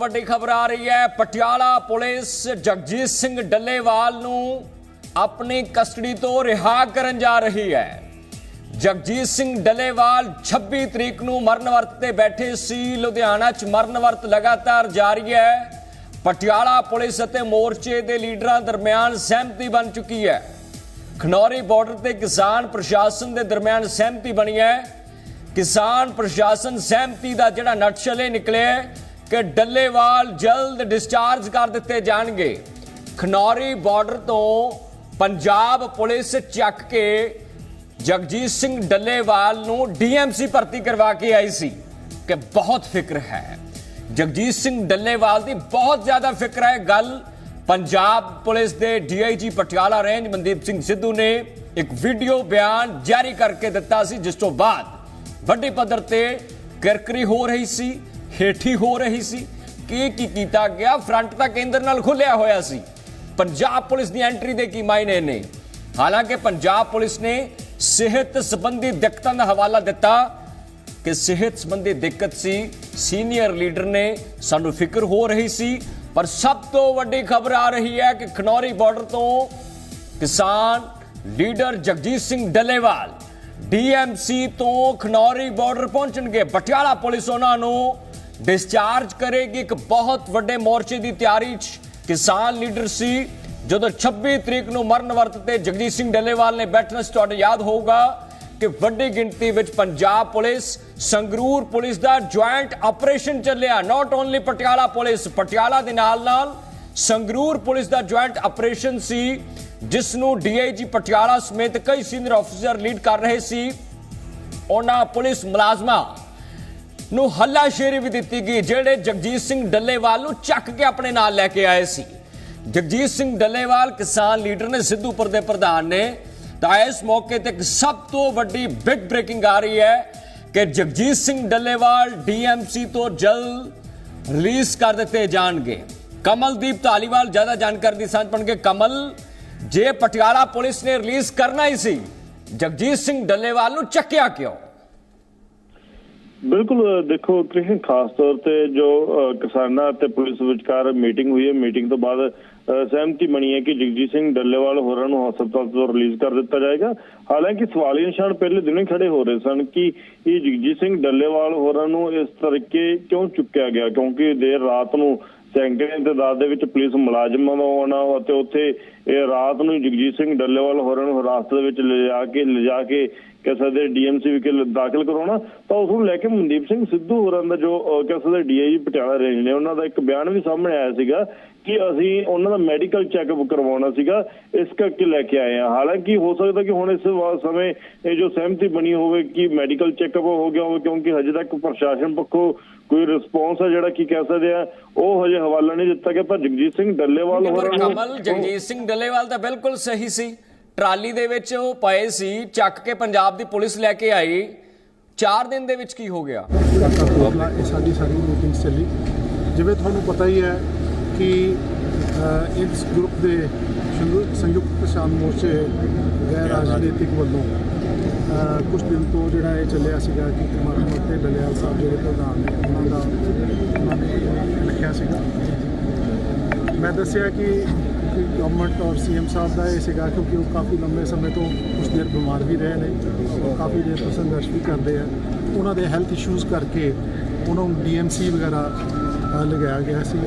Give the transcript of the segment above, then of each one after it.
ਵੱਡੀ ਖਬਰ ਆ ਰਹੀ ਹੈ। ਪਟਿਆਲਾ ਪੁਲਿਸ ਜਗਜੀਤ ਸਿੰਘ ਡੱਲੇਵਾਲ ਨੂੰ ਆਪਣੀ ਕਸਟਡੀ ਤੋਂ ਰਿਹਾ ਕਰਨ ਜਾ ਰਹੀ ਹੈ। ਜਗਜੀਤ ਸਿੰਘ ਡੱਲੇਵਾਲ 26 ਤਰੀਕ ਨੂੰ ਮਰਨ ਵਰਤ ਤੇ ਬੈਠੇ ਸੀ। ਲੁਧਿਆਣਾ 'ਚ ਮਰਨ ਵਰਤ ਲਗਾਤਾਰ ਜਾਰੀ ਹੈ। ਪਟਿਆਲਾ ਪੁਲਿਸ ਅਤੇ ਮੋਰਚੇ ਦੇ ਲੀਡਰਾਂ ਦਰਮਿਆਨ ਸਹਿਮਤੀ ਬਣ ਚੁੱਕੀ ਹੈ। ਖਨੌਰੀ ਬਾਰਡਰ ਤੇ ਕਿਸਾਨ ਪ੍ਰਸ਼ਾਸਨ ਦੇ ਦਰਮਿਆਨ ਸਹਿਮਤੀ ਬਣੀ ਹੈ। ਕਿਸਾਨ ਪ੍ਰਸ਼ਾਸਨ ਸਹਿਮਤੀ ਦਾ ਜਿਹੜਾ ਨਟਸ਼ਲ ਇਹ ਨਿਕਲਿਆ ਕਿ ਡੱਲੇਵਾਲ ਜਲਦ ਡਿਸਚਾਰਜ ਕਰ ਦਿੱਤੇ ਜਾਣਗੇ। ਖਨੌਰੀ ਬਾਰਡਰ ਤੋਂ ਪੰਜਾਬ ਪੁਲਿਸ ਚੱਕ ਕੇ ਜਗਜੀਤ ਸਿੰਘ ਡੱਲੇਵਾਲ ਨੂੰ ਡੀਐਮਸੀ ਭਰਤੀ ਕਰਵਾ ਕੇ ਆਈ ਸੀ ਕਿ ਬਹੁਤ ਫਿਕਰ ਹੈ। ਜਗਜੀਤ ਸਿੰਘ ਡੱਲੇਵਾਲ ਦੀ ਬਹੁਤ ਜ਼ਿਆਦਾ ਫਿਕਰ ਹੈ। ਗੱਲ ਪੰਜਾਬ ਪੁਲਿਸ ਦੇ ਡੀਆਈਜੀ ਪਟਿਆਲਾ ਰੇਂਜ ਮਨਦੀਪ ਸਿੰਘ ਸਿੱਧੂ ਨੇ ਇੱਕ ਵੀਡੀਓ ਬਿਆਨ ਜਾਰੀ ਕਰਕੇ ਦਿੱਤਾ ਸੀ, ਜਿਸ ਤੋਂ ਬਾਅਦ ਵੱਡੇ ਪੱਧਰ ਤੇ ਕਿਰਕਰੀ ਹੋ ਰਹੀ ਸੀ। ਹੇਠੀ ਹੋ ਰਹੀ ਸੀ। ਕੀ ਕੀ ਕੀਤਾ ਗਿਆ? ਫਰੰਟ ਤਾਂ ਕੇਂਦਰ ਨਾਲ ਖੁੱਲਿਆ ਹੋਇਆ ਸੀ। ਪੰਜਾਬ ਪੁਲਿਸ ਦੀ ਐਂਟਰੀ ਦੇ ਕੀ ਮਾਇਨੇ ਨੇ? ਹਾਲਾਂਕਿ ਪੰਜਾਬ ਪੁਲਿਸ ਨੇ ਸਿਹਤ ਸੰਬੰਧੀ ਦਿੱਕਤਾਂ ਦਾ ਹਵਾਲਾ ਦਿੱਤਾ ਕਿ ਸਿਹਤ ਸੰਬੰਧੀ ਦਿੱਕਤ ਸੀ। ਸੀਨੀਅਰ ਲੀਡਰ ਨੇ ਸਾਨੂੰ ਫਿਕਰ ਹੋ ਰਹੀ ਸੀ, ਪਰ ਸਭ ਤੋਂ ਵੱਡੀ ਖਬਰ ਆ ਰਹੀ ਹੈ ਕਿ ਖਨੌਰੀ ਬਾਰਡਰ ਤੋਂ ਕਿਸਾਨ ਲੀਡਰ ਜਗਜੀਤ ਸਿੰਘ ਡੱਲੇਵਾਲ ਡੀਐਮਸੀ ਤੋਂ ਖਨੌਰੀ ਬਾਰਡਰ ਪਹੁੰਚਣਗੇ। ਪਟਿਆਲਾ ਪੁਲਿਸ ਉਹਨਾਂ ਨੂੰ ਡਿਸਚਾਰਜ ਕਰੇਗੀ ਇੱਕ ਬਹੁਤ ਵੱਡੇ ਮੋਰਚੇ ਦੀ ਤਿਆਰੀ 'ਚ। ਕਿਸਾਨ ਲੀਡਰ ਸੀ, ਜਦੋਂ 26 ਤਰੀਕ ਨੂੰ ਮਰਨ ਵਰਤ ਤੇ ਜਗਜੀਤ ਸਿੰਘ ਡੱਲੇਵਾਲ ਨੇ ਬੈਠਣਾ ਤੁਹਾਡੇ ਯਾਦ ਹੋਊਗਾ ਕਿ ਵੱਡੀ ਗਿਣਤੀ ਵਿੱਚ ਪੰਜਾਬ ਪੁਲਿਸ, ਸੰਗਰੂਰ ਪੁਲਿਸ ਦਾ ਜੁਆਇੰਟ ਆਪਰੇਸ਼ਨ ਚੱਲਿਆ। Not only Patiala police, Patiala ਦੇ ਨਾਲ ਨਾਲ ਸੰਗਰੂਰ ਪੁਲਿਸ ਦਾ ਜੁਆਇੰਟ ਆਪਰੇਸ਼ਨ ਸੀ, ਜਿਸ ਨੂੰ ਡੀਆਈਜੀ ਪਟਿਆਲਾ ਸਮੇਤ ਕਈ ਸੀਨੀਅਰ ਅਫਸਰ ਲੀਡ ਕਰ ਰਹੇ ਸੀ। ਉਹਨਾਂ ਪੁਲਿਸ ਮੁਲਾਜ਼ਮਾਂ ਨੂੰ ਹੱਲਾਸ਼ੇਰੀ ਵੀ ਦਿੱਤੀ ਗਈ, ਜਿਹੜੇ ਜਗਜੀਤ ਸਿੰਘ ਡੱਲੇਵਾਲ ਨੂੰ ਚੱਕ ਕੇ ਆਪਣੇ ਨਾਲ ਲੈ ਕੇ ਆਏ ਸੀ। ਜਗਜੀਤ ਸਿੰਘ ਡੱਲੇਵਾਲ ਕਿਸਾਨ ਲੀਡਰ ਨੇ ਸਿੱਧੂਪੁਰ ਦੇ ਪ੍ਰਧਾਨ ਨੇ। ਤਾਂ ਇਸ ਮੌਕੇ ਤੇ ਇੱਕ ਸਭ ਤੋਂ ਵੱਡੀ ਬਿਗ ਬ੍ਰੇਕਿੰਗ ਆ ਰਹੀ ਹੈ ਕਿ ਜਗਜੀਤ ਸਿੰਘ ਡੱਲੇਵਾਲ ਡੀਐਮਸੀ ਤੋਂ ਜਲਦ ਰਿਲੀਜ਼ ਕਰ ਦਿੱਤੇ ਜਾਣਗੇ। ਕਮਲਦੀਪ ਧਾਲੀਵਾਲ ਜ਼ਿਆਦਾ ਜਾਣਕਾਰੀ ਦੀ ਸਾਂਝ ਪਾਉਣਗੇ ਕਮਲ, ਜੇ ਪਟਿਆਲਾ ਪੁਲਿਸ ਨੇ ਰਿਲੀਜ਼ ਕਰਨਾ ਹੀ ਸੀ, ਜਗਜੀਤ ਸਿੰਘ ਡੱਲੇਵਾਲ ਨੂੰ ਚੱਕਿਆ ਕਿਉਂ? ਬਿਲਕੁਲ ਦੇਖੋ ਕ੍ਰਿਸ਼ਨ ਖਾਸ ਤੌਰ ਤੇ ਜੋ ਕਿਸਾਨਾਂ ਤੇ ਪੁਲਿਸ ਵਿਚਕਾਰ ਮੀਟਿੰਗ ਹੋਈ ਹੈ, ਮੀਟਿੰਗ ਤੋਂ ਬਾਅਦ ਸਹਿਮਤੀ ਬਣੀ ਹੈ ਕਿ ਜਗਜੀਤ ਸਿੰਘ ਡੱਲੇਵਾਲ ਹੋਰਾਂ ਨੂੰ ਹਸਪਤਾਲ ਤੋਂ ਰਿਲੀਜ਼ ਕਰ ਦਿੱਤਾ ਜਾਏਗਾ। ਹਾਲਾਂਕਿ ਸਵਾਲੀਆ ਨਿਸ਼ਾਨ ਪਹਿਲੇ ਦਿਨੋਂ ਹੀ ਖੜੇ ਹੋ ਰਹੇ ਸਨ ਕਿ ਇਹ ਜਗਜੀਤ ਸਿੰਘ ਡੱਲੇਵਾਲ ਹੋਰਾਂ ਨੂੰ ਇਸ ਤਰੀਕੇ ਕਿਉਂ ਚੁੱਕਿਆ ਗਿਆ? ਕਿਉਂਕਿ ਦੇਰ ਰਾਤ ਨੂੰ ਸੈਂਕੜੇ ਤਾਦਾਦ ਦੇ ਵਿੱਚ ਪੁਲਿਸ ਮੁਲਾਜ਼ਮਾਂ ਦਾ ਆਉਣਾ ਅਤੇ ਉੱਥੇ ਇਹ ਰਾਤ ਨੂੰ ਜਗਜੀਤ ਸਿੰਘ ਡੱਲੇਵਾਲ ਹੋਰਾਂ ਨੂੰ ਹਿਰਾਸਤ ਦੇ ਵਿੱਚ ਲਿਜਾ ਕੇ ਲਿਜਾ ਕੇ ਕਹਿ ਸਕਦੇ ਡੀਐਮਸੀ ਵਿਖੇ ਦਾਖਲ ਕਰਾਉਣਾ ਤਾਂ ਉਸ ਨੂੰ ਲੈ ਕੇ ਮਨਦੀਪ ਸਿੰਘ ਸਿੱਧੂ ਹੋਰਾਂ ਦਾ ਜੋ ਕਹਿ ਸਕਦੇ ਡੀਆਈਜੀ ਪਟਿਆਲਾ ਰੇਂਜ ਨੇ ਉਹਨਾਂ ਦਾ ਇੱਕ ਬਿਆਨ ਵੀ ਸਾਹਮਣੇ ਆਇਆ ਸੀਗਾ ਕਿ ਅਸੀਂ ਉਹਨਾਂ ਦਾ ਮੈਡੀਕਲ ਚੈੱਕਅਪ ਕਰਵਾਉਣਾ ਸੀਗਾ ਇਸ ਕਰਕੇ ਲੈ ਕੇ ਆਏ ਹਾਂ। ਹਾਲਾਂਕਿ ਹੋ ਸਕਦਾ ਕਿ ਹੁਣ ਇਸ ਸਮੇਂ ਇਹ ਜੋ ਸਹਿਮਤੀ ਬਣੀ ਹੋਵੇ ਕਿ ਮੈਡੀਕਲ ਚੈੱਕਅਪ ਹੋ ਗਿਆ ਹੋਵੇ ਕਿਉਂਕਿ ਹਜੇ ਤੱਕ ਪ੍ਰਸ਼ਾਸਨ ਪੱਖੋਂ ਕੋਈ ਰਿਸਪੌਂਸ ਹੈ ਜਿਹੜਾ ਕੀ ਕਹਿ ਸਕਦੇ ਆ ਉਹ ਹਜੇ ਹਵਾਲਾ ਨਹੀਂ ਦਿੱਤਾ ਗਿਆ ਪਰ ਜਗਜੀਤ ਸਿੰਘ ਡੱਲੇਵਾਲ ਹੋਰਾਂ ਨੂੰ ਜਗਜੀਤ ਸਿੰਘ ਡੱਲੇਵਾਲ ਤਾਂ ਬਿਲਕੁਲ ਸਹੀ ਸੀ। ਟਰਾਲੀ ਦੇ ਵਿੱਚ ਉਹ ਪਏ ਸੀ ਚੱਕ ਕੇ ਪੰਜਾਬ ਦੀ ਪੁਲਿਸ ਲੈ ਕੇ ਆਈ। 4 ਦਿਨ ਦੇ ਵਿੱਚ ਕੀ ਹੋ ਗਿਆ? ਇਹ ਸਾਡੀ ਸਾਰੀ ਮੀਟਿੰਗ ਚੱਲੀ। ਜਿਵੇਂ ਤੁਹਾਨੂੰ ਪਤਾ ਹੀ ਹੈ ਕਿ ਇਸ ਗਰੁੱਪ ਦੇ ਸੰਯੁ- ਸੰਯੁਕਤ ਕਿਸਾਨ ਮੋਰਚੇ ਗੈਰ ਰਾਜਨੀਤਿਕ ਵੱਲੋਂ ਅ, ਕੁਝ ਦਿਨ ਤੋਂ ਜਿਹੜਾ ਇਹ ਚੱਲਿਆ ਸੀਗਾ ਕਿ ਕੁਮਾਰ ਮੱਤੇ ਡਲਿਆਲ ਸਾਹਿਬ ਜਿਹੜੇ ਪ੍ਰਧਾਨ ਨੇ ਉਹਨਾਂ ਦਾ ਉਹਨਾਂ ਨੇ ਲਿਖਿਆ ਸੀਗਾ। ਮੈਂ ਦੱਸਿਆ ਕਿ ਗਵਰਨਮੈਂਟ ਔਰ ਸੀਐਮ ਸਾਹਿਬ ਦਾ ਇਹ ਸੀਗਾ ਕਿਉਂਕਿ ਉਹ ਕਾਫੀ ਲੰਬੇ ਸਮੇਂ ਤੋਂ ਕੁਝ ਦੇਰ ਬਿਮਾਰ ਵੀ ਰਹੇ ਨੇ ਔਰ ਕਾਫੀ ਦੇਰ ਤੋਂ ਸੰਘਰਸ਼ ਵੀ ਕਰਦੇ ਆ। ਉਹਨਾਂ ਦੇ ਹੈਲਥ ਇਸ਼ੂਜ਼ ਕਰਕੇ ਉਹਨਾਂ ਨੂੰ ਡੀਐਮਸੀ ਵਗੈਰਾ ਲਗਾਇਆ ਗਿਆ ਸੀ।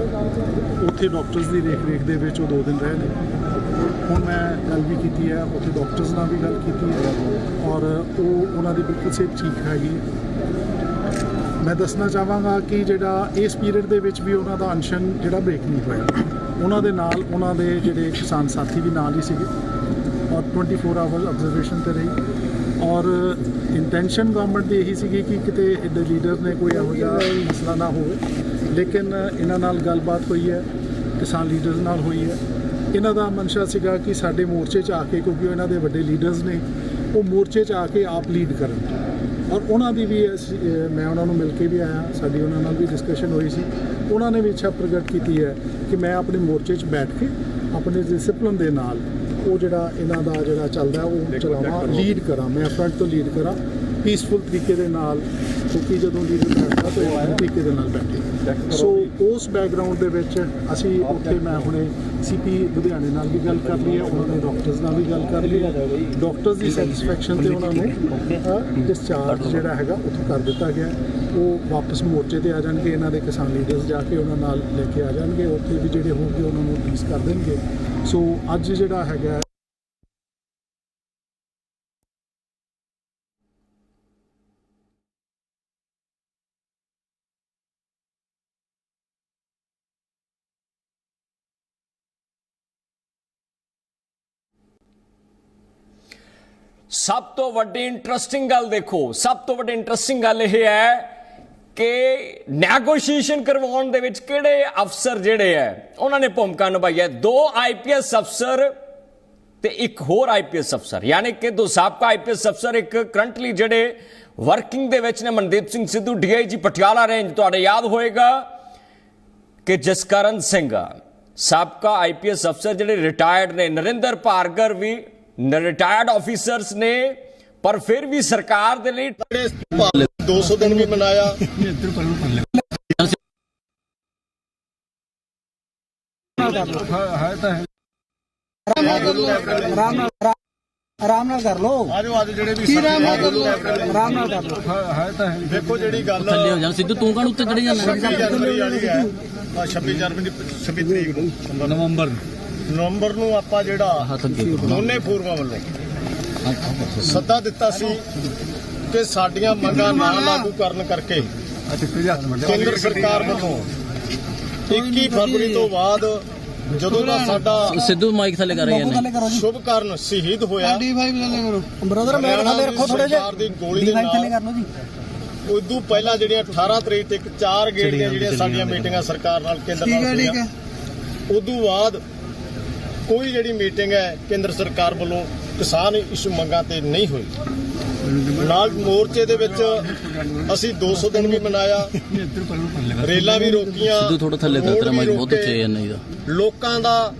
ਉੱਥੇ ਡਾਕਟਰਸ ਦੀ ਦੇਖ ਰੇਖ ਦੇ ਵਿੱਚ ਉਹ ਦੋ ਦਿਨ ਰਹੇ ਨੇ। ਹੁਣ ਮੈਂ ਗੱਲ ਵੀ ਕੀਤੀ ਹੈ, ਉੱਥੇ ਡਾਕਟਰਸ ਨਾਲ ਵੀ ਗੱਲ ਕੀਤੀ ਹੈ ਔਰ ਉਹ ਉਹਨਾਂ ਦੀ ਬਿਲਕੁਲ ਸਿਹਤ ਠੀਕ ਹੈਗੀ। ਮੈਂ ਦੱਸਣਾ ਚਾਹਾਂਗਾ ਕਿ ਜਿਹੜਾ ਇਸ ਪੀਰੀਅਡ ਦੇ ਵਿੱਚ ਵੀ ਉਹਨਾਂ ਦਾ ਅਨਸ਼ਨ ਜਿਹੜਾ ਬ੍ਰੇਕ ਨਹੀਂ ਹੋਇਆ। ਉਹਨਾਂ ਦੇ ਨਾਲ ਉਹਨਾਂ ਦੇ ਜਿਹੜੇ ਕਿਸਾਨ ਸਾਥੀ ਵੀ ਨਾਲ ਹੀ ਸੀਗੇ ਔਰ 24 ਆਵਰ ਆਬਜ਼ਰਵੇਸ਼ਨ ਤੇ ਰਹੀ ਔਰ ਇੰਟੈਂਸ਼ਨ ਗਵਰਨਮੈਂਟ ਦੀ ਇਹੀ ਸੀਗੀ ਕਿ ਕਿਤੇ ਇਹਦੇ ਲੀਡਰਸ ਨੇ ਕੋਈ ਇਹੋ ਜਿਹਾ ਮਸਲਾ ਨਾ ਹੋਵੇ। ਲੇਕਿਨ ਇਹਨਾਂ ਨਾਲ ਗੱਲਬਾਤ ਹੋਈ ਹੈ, ਕਿਸਾਨ ਲੀਡਰਸ ਨਾਲ ਹੋਈ ਹੈ। ਇਹਨਾਂ ਦਾ ਮਨਸ਼ਾ ਸੀਗਾ ਕਿ ਸਾਡੇ ਮੋਰਚੇ 'ਚ ਆ ਕੇ ਕਿਉਂਕਿ ਉਹ ਇਹਨਾਂ ਦੇ ਵੱਡੇ ਲੀਡਰਸ ਨੇ, ਉਹ ਮੋਰਚੇ 'ਚ ਆ ਕੇ ਆਪ ਲੀਡ ਕਰਨ। ਔਰ ਉਹਨਾਂ ਦੀ ਵੀ ਮੈਂ ਉਹਨਾਂ ਨੂੰ ਮਿਲ ਕੇ ਵੀ ਆਇਆ। ਸਾਡੀ ਉਹਨਾਂ ਨਾਲ ਵੀ ਡਿਸਕਸ਼ਨ ਹੋਈ ਸੀ। ਉਹਨਾਂ ਨੇ ਵੀ ਇੱਛਾ ਪ੍ਰਗਟ ਕੀਤੀ ਹੈ ਕਿ ਮੈਂ ਆਪਣੇ ਮੋਰਚੇ 'ਚ ਬੈਠ ਕੇ ਆਪਣੇ ਡਿਸਪਲਿਨ ਦੇ ਨਾਲ ਉਹ ਜਿਹੜਾ ਇਹਨਾਂ ਦਾ ਜਿਹੜਾ ਚੱਲਦਾ ਉਹ ਚਲਾਵਾਂ ਲੀਡ ਕਰਾਂ। ਮੈਂ ਫਰੰਟ ਤੋਂ ਲੀਡ ਕਰਾਂ। ਪੀਸਫੁਲ ਤਰੀਕੇ ਦੇ ਨਾਲ ਕਿਉਂਕਿ ਜਦੋਂ ਦੀ ਬੈਠਦਾ ਤਾਂ ਇਹ ਤਰੀਕੇ ਦੇ ਨਾਲ ਬੈਠੇ। ਸੋ ਉਸ ਬੈਕਗ੍ਰਾਉਂਡ ਦੇ ਵਿੱਚ ਅਸੀਂ ਉੱਥੇ ਮੈਂ ਹੁਣੇ ਸੀਪੀ ਲੁਧਿਆਣੇ ਨਾਲ ਵੀ ਗੱਲ ਕਰ ਲਈ ਹੈ ਉਹਨਾਂ ਨੇ ਡਾਕਟਰਸ ਨਾਲ ਵੀ ਗੱਲ ਕਰ ਲਈ ਹੈ। ਡਾਕਟਰਸ ਦੀ ਸੈਟੀਸਫੈਕਸ਼ਨ ਤੇ ਉਹਨਾਂ ਨੂੰ ਡਿਸਚਾਰਜ ਜਿਹੜਾ ਹੈਗਾ ਉੱਥੋਂ ਕਰ ਦਿੱਤਾ ਗਿਆ। ਉਹ ਵਾਪਸ ਮੋਰਚੇ ਤੇ ਆ ਜਾਣਗੇ ਇਹਨਾਂ ਦੇ ਕਿਸਾਨ ਲੀਡਰਸ ਜਾ ਕੇ ਉਹਨਾਂ ਨਾਲ ਲੈ ਕੇ ਆ ਜਾਣਗੇ। ਉੱਥੇ ਵੀ ਜਿਹੜੇ ਹੋਣਗੇ ਉਹਨਾਂ ਨੂੰ ਰਿਲੀਜ਼ ਕਰ ਦੇਣਗੇ। ਸੋ ਅੱਜ ਜਿਹੜਾ ਹੈਗਾ ਸਭ ਤੋਂ ਵੱਡੀ ਇੰਟਰਸਟਿੰਗ ਗੱਲ ਦੇਖੋ। ਸਭ ਤੋਂ ਵੱਡੀ ਇੰਟਰਸਟਿੰਗ ਗੱਲ ਇਹ ਹੈ ਕਿ ਨੈਗੋਸ਼ੀਏਸ਼ਨ ਕਰਵਾਉਣ ਦੇ ਵਿੱਚ ਕਿਹੜੇ ਅਫਸਰ ਜਿਹੜੇ ਹੈ, ਉਹਨਾਂ ਨੇ ਭੂਮਿਕਾ ਨਿਭਾਈ ਹੈ। ਦੋ ਆਈਪੀਐਸ ਅਫਸਰ ਤੇ ਇੱਕ ਹੋਰ ਆਈਪੀਐਸ ਅਫਸਰ। ਯਾਨੀ ਕਿ ਦੋ ਸਾਬਕਾ ਆਈਪੀਐਸ ਅਫਸਰ, ਇੱਕ ਕਰੰਟਲੀ ਜਿਹੜੇ ਵਰਕਿੰਗ ਦੇ ਵਿੱਚ ਨੇ, ਮਨਦੀਪ ਸਿੰਘ ਸਿੱਧੂ ਡੀਆਈਜੀ ਪਟਿਆਲਾ ਰੇਂਜ ਤੁਹਾਡੇ ਯਾਦ ਹੋਏਗਾ ਕਿ ਜਸਕਰਨ ਸਿੰਘ, ਸਾਬਕਾ ਆਈਪੀਐਸ ਅਫਸਰ ਜਿਹੜੇ ਰਿਟਾਇਰਡ ਨੇ, ਨਰਿੰਦਰ ਭਾਰਗਰ ਵੀ ਰਿਟਾਇਰਡ ਆਫੀਸਰਸ ਨੇ ਪਰ ਫਿਰ ਵੀ ਸਰਕਾਰ ਦੇ ਲਈ 200 ਦਿਨ ਵੀ ਮਨਾਇਆ। ਆਰਾਮ ਨਾਲ ਆਰਾਮ ਨਾਲ ਕਰ ਲੋ ਆਜੋ ਆਜੋ ਜਿਹੜੇ ਵੀ ਕੀ ਆਰਾਮ ਨਾਲ ਕਰ ਲੋ ਆਰਾਮ ਨਾਲ ਕਰ ਲੋ ਦੇਖੋ ਜਿਹੜੀ ਗੱਲ ਥੱਲੇ ਹੋ ਜਾਣ। ਸਿੱਧੂ ਤੂੰ ਕਾਹਨੂੰ ਉੱਤੇ ਚੜੀ ਜਾਂਦਾ? 26 ਜਨਵਰੀ ਵਾਲੀ ਹੈ। ਆਹ 26 ਜਨਵਰੀ 26 ਤਰੀਕ ਨੂੰ। ਨਵੰਬਰ ਨਵੰਬਰ ਨੂੰ ਆਪਾਂ ਜਿਹੜਾ। ਦੋਨੇ ਫੋਰਮਾਂ ਵੱਲੋਂ ਸੱਦਾ ਦਿੱਤਾ ਸੀ ਕਿ ਸਾਡੀਆਂ ਮੰਗਾਂ ਨਾ ਲਾਗੂ ਕਰਨ ਕਰਕੇ ਕੇਂਦਰ ਸਰਕਾਰ ਵੱਲੋਂ 21 ਫਰਵਰੀ ਤੋਂ ਬਾਅਦ ਜਦੋਂ ਦਾ ਸਾਡਾ ਸਿੱਧੂ ਮਾਈਕ ਥੱਲੇ ਕਰ ਰਹੇ ਨੇ। ਸ਼ੁਭ ਕਾਰਨ ਸ਼ਹੀਦ ਹੋਇਆ। D5 ਥੱਲੇ ਕਰੋ। ਬ੍ਰਦਰ ਮੇਰੇ ਥੱਲੇ ਰੱਖੋ ਥੋੜੇ ਸਰਕਾਰ ਦੀ ਜਿਹਾ ਗੋਲੀ ਦੇ D5 ਥੱਲੇ ਨਾਲ ਕਰ ਲੋ ਜੀ। ਉਦੋਂ ਪਹਿਲਾਂ ਜਿਹੜੀਆਂ 18 ਤਰੀਕ ਤੱਕ ਚਾਰ ਗੇੜ ਦੀਆਂ ਜਿਹੜੀਆਂ ਸਾਡੀਆਂ ਮੀਟਿੰਗਾਂ ਸਰਕਾਰ ਨਾਲ ਕੇਂਦਰ ਨਾਲ ਹੋਈਆਂ। ਉਦੋਂ ਬਾਅਦ ਕੋਈ ਜਿਹੜੀ ਮੀਟਿੰਗ ਹੈ ਕੇਂਦਰ ਸਰਕਾਰ ਵੱਲੋਂ ਕਿਸਾਨ ਇਸ਼ੂ ਮੰਗਾਂ ਤੇ ਨਹੀਂ ਹੋਈ। ਨਾਲ ਮੋਰਚੇ ਦੇ ਵਿੱਚ ਅਸੀਂ 200 ਦਿਨ ਵੀ ਮਨਾਇਆ ਰੇਲਾਂ ਵੀ ਰੋਕੀਆਂ ਸਿੱਧੂ ਥੋੜਾ ਥੱਲੇ ਕਰ ਤੇਰਾ ਮਾਈਕ ਬਹੁਤ। ਉੱਚੇ ਹੈ ਨਹੀਂ ਦਾ ਲੋਕਾਂ ਦਾ